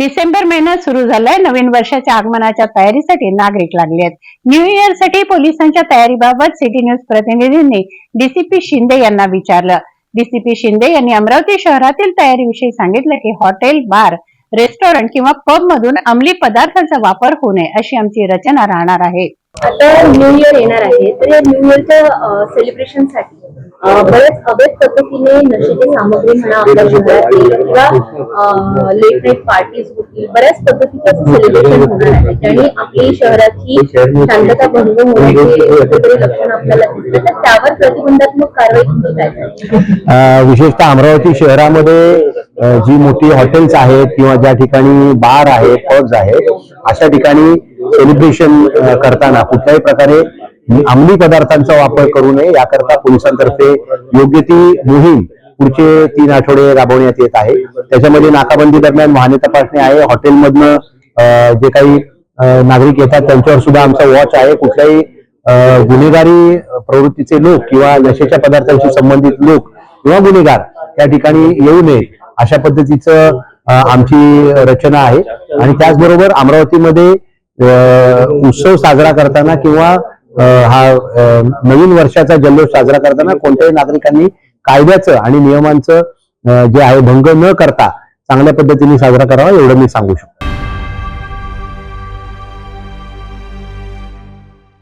डिसेंबर महिना सुरू झालाय. नवीन वर्षाच्या आगमनाच्या तयारीसाठी नागरिक लागले आहेत. न्यू इयरसाठी पोलिसांच्या तयारीबाबत सिटी न्यूज प्रतिनिधींनी डीसीपी शिंदे यांना विचारलं. डीसीपी शिंदे यांनी अमरावती शहरातील तयारीविषयी सांगितलं की हॉटेल बार रेस्टॉरंट किंवा पब मधून अंमली पदार्थांचा वापर होऊ नये अशी आमची रचना राहणार आहे. आता न्यू इयर येणार आहे. तर या न्यू इयरच्या सेलिब्रेशनसाठी बऱ्याच अवैध पद्धतीने नशेची सामग्री म्हणा आपल्या शहरात येईल किंवा लेट नाईट पार्टीज होतील बऱ्याच पद्धतीचं सेलिब्रेशन होणार आहे. आणि आपली शहराची शांतता भंग होण्याचे कुठेतरी लक्षण आपल्याला दिसतं. तर त्यावर प्रतिबंधात्मक कारवाई तुमची काय विशेषतः अमरावती शहरामध्ये जी मोठी हॉटेल्स आहेत किंवा ज्या ठिकाणी बार आहेत पब्स आहेत अशा ठिकाणी सेलिब्रेशन करताना कुठल्याही प्रकारे म्हणजे अंमली पदार्थांचा वापर करू नये. याकरता पोलिसांतर्फे योग्य ती मोहीम पुढचे तीन आठवडे राबवण्यात येत आहे. त्याच्यामध्ये नाकाबंदी दरम्यान वाहने तपासणी आहे. हॉटेलमधनं जे काही नागरिक येतात त्यांच्यावर सुद्धा आमचा वॉच आहे. कुठल्याही गुन्हेगारी प्रवृत्तीचे लोक किंवा नशेच्या पदार्थांशी संबंधित लोक किंवा गुन्हेगार त्या ठिकाणी येऊ नये अशा पद्धतीचं आमची रचना आहे. आणि त्याचबरोबर अमरावतीमध्ये उत्सव साजरा करताना किंवा हा अ, नवीन वर्षाचा जल्लोष साजरा करताना कोणत्याही नागरिकांनी कायद्याचं आणि नियमांचं जे आहे भंग न करता चांगल्या पद्धतीने साजरा करावा एवढं मी सांगू शकतो.